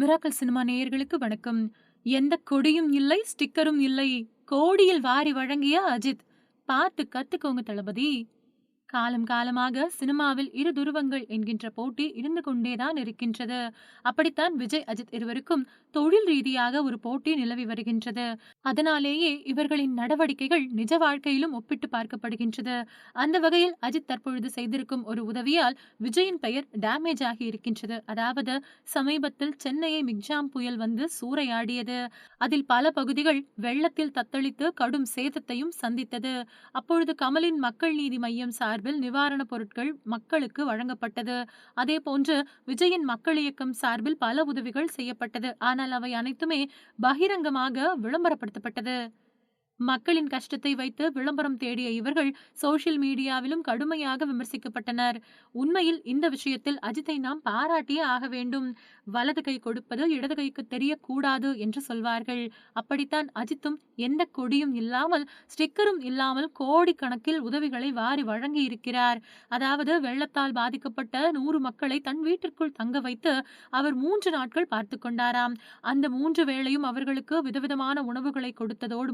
Miracle cinema நேயர்களுக்கு வணக்கம். எந்த கொடியும் இல்லை, ஸ்டிக்கரும் இல்லை. கோடியில் வாரி வழங்கிய அஜித். பார்த்து கத்துக்கோங்க தளபதி. காலம் காலமாக சினிமாவில் இரு துருவங்கள் என்கின்ற போட்டி இருந்து கொண்டேதான் இருக்கின்றது. அப்படித்தான் விஜய், அஜித் இருவருக்கும் தொழில் ரீதியாக ஒரு போட்டி நிலவி வருகின்றது. அதனாலேயே இவர்களின் நடவடிக்கைகள் நிஜ வாழ்க்கையிலும் ஒப்பிட்டு பார்க்கப்படுகின்றது. அந்த வகையில் அஜித் தற்பொழுது செய்திருக்கும் ஒரு உதவியால் விஜயின் பெயர் டேமேஜ் ஆகி இருக்கின்றது. அதாவது சமீபத்தில் சென்னையை மிக்ஜாம் புயல் வந்து சூறையாடியது. அதில் பல பகுதிகள் வெள்ளத்தில் தத்தளித்து கடும் சேதத்தையும் சந்தித்தது. அப்பொழுது கமலின் மக்கள் நீதி மையம் சார்பில் நிவாரணப் பொருட்கள் மக்களுக்கு வழங்கப்பட்டது. அதேபோன்று விஜயின் மக்கள் இயக்கம் சார்பில் பல உதவிகள் செய்யப்பட்டது. ஆனால் அவை அனைத்துமே பகிரங்கமாக விளம்பரப்படுத்தப்பட்டது. மக்களின் கஷ்டத்தை வைத்து விளம்பரம் தேடிய இவர்கள் சோஷியல் மீடியாவிலும் கடுமையாக விமர்சிக்கப்பட்டனர். உண்மையில் இந்த விஷயத்தில் அஜித்தை நாம் பாராட்டியே ஆக வேண்டும். வலது கை கொடுப்பது இடது கைக்கு தெரியக்கூடாது என்று சொல்வார்கள். அப்படித்தான் அஜித்தும் எந்த கொடியும் இல்லாமல், ஸ்டிக்கரும் இல்லாமல் கோடிக்கணக்கில் உதவிகளை வாரி வழங்கி இருக்கிறார். அதாவது வெள்ளத்தால் பாதிக்கப்பட்ட நூறு மக்களை தன் வீட்டிற்குள் தங்க வைத்து அவர் மூன்று நாட்கள் பார்த்து கொண்டாராம். அந்த மூன்று வேளையும் அவர்களுக்கு விதவிதமான உணவுகளை கொடுத்ததோடு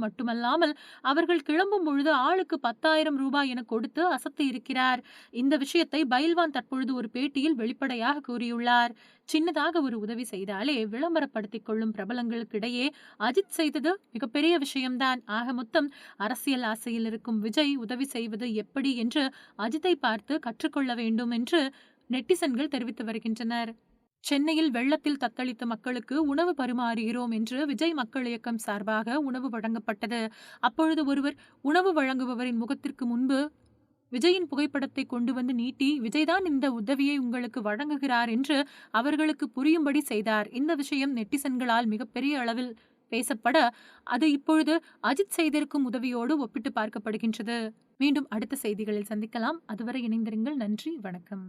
இல்லாமல் அவர்கள் கிளம்பும் பொழுது ஆளுக்கு பத்தாயிரம் ரூபாய் என கொடுத்து அசத்தி இருக்கிறார். இந்த விஷயத்தை பைல்வான் தற்பொழுது ஒரு பேட்டியில் வெளிப்படையாக கூறியுள்ளார். சின்னதாக ஒரு உதவி செய்தாலே விளம்பரப்படுத்திக் கொள்ளும் பிரபலங்களுக்கிடையே அஜித் செய்தது மிகப்பெரிய விஷயம்தான். ஆக மொத்தம் அரசியல் ஆசையில் இருக்கும் விஜய் உதவி செய்வது எப்படி என்று அஜித்தை பார்த்து கற்றுக்கொள்ள வேண்டும் என்று நெட்டிசன்கள் தெரிவித்து வருகின்றனர். சென்னையில் வெள்ளத்தில் தத்தளித்த மக்களுக்கு உணவு பரிமாறுகிறோம் என்று விஜய் மக்கள் இயக்கம் சார்பாக உணவு வழங்கப்பட்டது. அப்பொழுது ஒருவர் உணவு வழங்குபவரின் முகத்திற்கு முன்பு விஜயின் புகைப்படத்தை கொண்டு வந்து நீட்டி விஜய்தான் இந்த உதவியை உங்களுக்கு வழங்குகிறார் என்று அவர்களுக்கு புரியும்படி செய்தார். இந்த விஷயம் நெட்டிசன்களால் மிகப்பெரிய அளவில் பேசப்பட, அது இப்பொழுது அஜித் செய்திருக்கும் உதவியோடு ஒப்பிட்டு பார்க்கப்படுகின்றது. மீண்டும் அடுத்த செய்திகளில் சந்திக்கலாம். அதுவரை இணைந்திருங்கள். நன்றி, வணக்கம்.